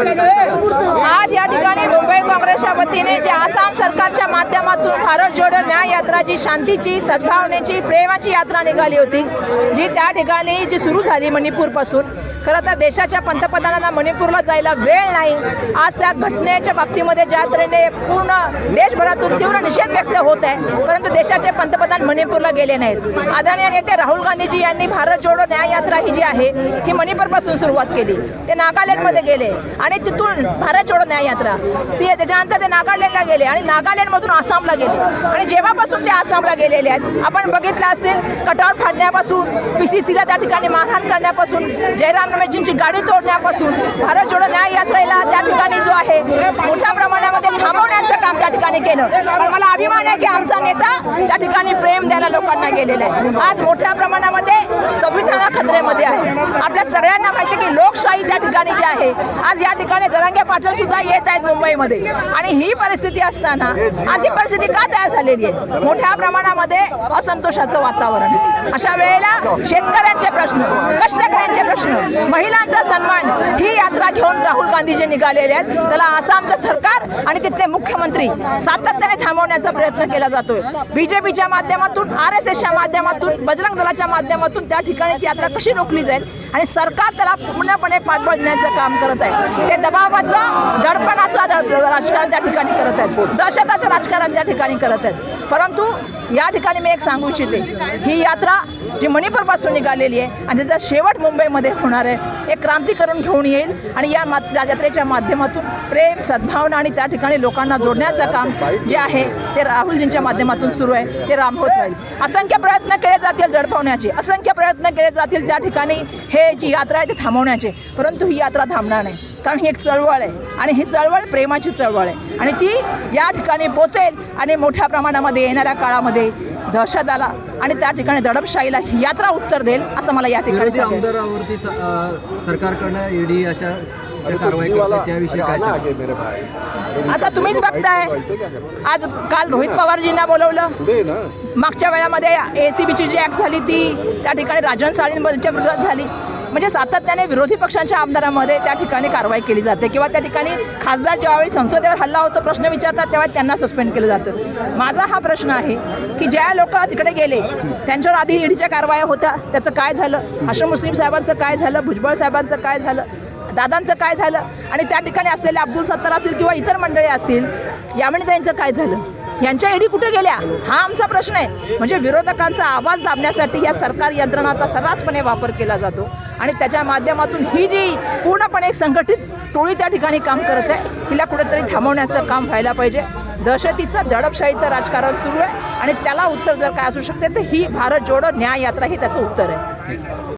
आज या ठिकाणी मुंबई काँग्रेसच्या वतीने जे आसाम सरकारच्या माध्यमातून भारत जोडो न्याय यात्राची शांतीची सद्भावनेची प्रेमाची यात्रा निघाली होती जी त्या ठिकाणी जी सुरू झाली मणिपूरपासून. खरं तर देशाच्या पंतप्रधानांना मणिपूरला जायला वेळ नाही. आज त्या घटनेच्या बाबतीमध्ये ज्या तऱ्हेने पूर्ण देशभरातून तीव्र निषेध व्यक्त होत आहे परंतु देशाचे पंतप्रधान मणिपूरला गेले नाहीत. आदरणीय नेते राहुल गांधीजी यांनी भारत जोडो न्याय यात्रा ही जी आहे ही मणिपूरपासून सुरुवात केली. ते नागालँडमध्ये गेले आणि तिथून भारत जोडो न्याय यात्रा. ती त्याच्यानंतर ते नागालँडला गेले आणि नागालँडमधून आसामला गेले. आणि जेव्हापासून ते आसामला गेलेले आहेत आपण बघितलं असेल कटावर करण्यापासून पी सी सीला त्या ठिकाणी मारहाण करण्यापासून जयराम रमेशजींची गाडी तोडण्यापासून भारत जोडो न्याय यात्रेला त्या ठिकाणी जो आहे मोठ्या प्रमाणामध्ये थांबवण्यासाठी ठिकाणी केलं. पण मला अभिमान आहे की आमचा नेता त्या ठिकाणी प्रेम द्यायला लोकांना गेलेला आहे. आज मोठ्या प्रमाणामध्ये संविधाना खतरेमध्ये आहे. आपल्या सगळ्यांना माहिती की लोकशाही त्या ठिकाणी जी आहे आज या ठिकाणी जरांगे पाटील सुद्धा येत आहेत मुंबईमध्ये. आणि ही परिस्थिती असताना आज ही परिस्थिती का तयार झालेली आहे? मोठ्या प्रमाणामध्ये असंतोषाचं वातावरण. अशा वेळेला शेतकऱ्यांचे प्रश्न कष्टकऱ्यांचे प्रश्न महिलांचा सन्मान ही यात्रा घेऊन राहुल गांधीजी निघालेले आहेत. त्याला आसामचं सरकार आणि तिथले मुख्यमंत्री सातत्याने थांबवण्याचा प्रयत्न केला जातोय. बीजेपीच्या माध्यमातून आर एस एसच्या माध्यमातून बजरंग दलाच्या माध्यमातून त्या ठिकाणी ती यात्रा कशी रोखली जाईल आणि सरकार त्याला पूर्णपणे पाठबळ देण्याचं काम करत आहे. ते दबावाचं दडपणाचं राजकारण त्या ठिकाणी करत आहेत. दहशताचं राजकारण त्या ठिकाणी करत आहेत. परंतु या ठिकाणी मी एक सांगू इच्छिते. ही यात्रा जी मणिपूरपासून निघालेली आहे आणि त्याचा शेवट मुंबईमध्ये होणार आहे एक क्रांती करून घेऊन येईल आणि या मा- या यात्रेच्या माध्यमातून प्रेम सद्भावना आणि त्या ठिकाणी लोकांना जोडण्याचं काम जे आहे ते राहुलजींच्या माध्यमातून सुरू आहे ते राम होत राहील. असंख्य प्रयत्न केले जातील दडपवण्याचे असंख्य प्रयत्न केले जातील त्या ठिकाणी हे जी यात्रा आहे ती थांबवण्याचे परंतु ही यात्रा थांबणार नाही. कारण ही एक चळवळ आहे आणि ही चळवळ प्रेमाची चळवळ आहे. आणि ती या ठिकाणी पोचेल आणि मोठ्या प्रमाणामध्ये येणाऱ्या काळामध्ये दहशत आला आणि त्या ठिकाणी दडपशाहीला ही यात्रा उत्तर देईल असं मला या ठिकाणी सरकारकडनं ईडी अशा आता तुम्हीच बघताय. आज काल रोहित पवारजींना बोलवलं. मागच्या वेळामध्ये ए सी बीची जी ॲक्ट झाली ती त्या ठिकाणी राजन साळींच्या विरोधात झाली. म्हणजे सातत्याने विरोधी पक्षांच्या आमदारांमध्ये त्या ठिकाणी कारवाई केली जाते किंवा त्या ठिकाणी खासदार ज्यावेळी संसदेवर हल्ला होतो प्रश्न विचारतात तेव्हा त्यांना सस्पेंड केलं जातं. माझा हा प्रश्न आहे की ज्या लोक तिकडे गेले त्यांच्यावर आधी ईडीच्या कारवाया होत्या त्याचं काय झालं? हसन मुस्लिम साहेबांचं काय झालं? भुजबळ साहेबांचं काय झालं? दादांचं काय झालं आणि त्या ठिकाणी असलेले अब्दुल सत्तार असतील किंवा इतर मंडळी असतील यामुळे त्यांचं काय झालं? यांच्या एडी कुठे गेल्या? हा आमचा प्रश्न आहे. म्हणजे विरोधकांचा आवाज दाबण्यासाठी या सरकार यंत्रणाचा सर्रासपणे वापर केला जातो आणि त्याच्या माध्यमातून ही जी पूर्णपणे एक संघटित टोळी त्या ठिकाणी काम करत आहे हिला कुठेतरी थांबवण्याचं काम व्हायला पाहिजे. दहशतीचं दडपशाहीचं राजकारण सुरू आहे आणि त्याला उत्तर जर काय असू शकते तर ही भारत जोडो न्याय यात्रा ही त्याचं उत्तर आहे.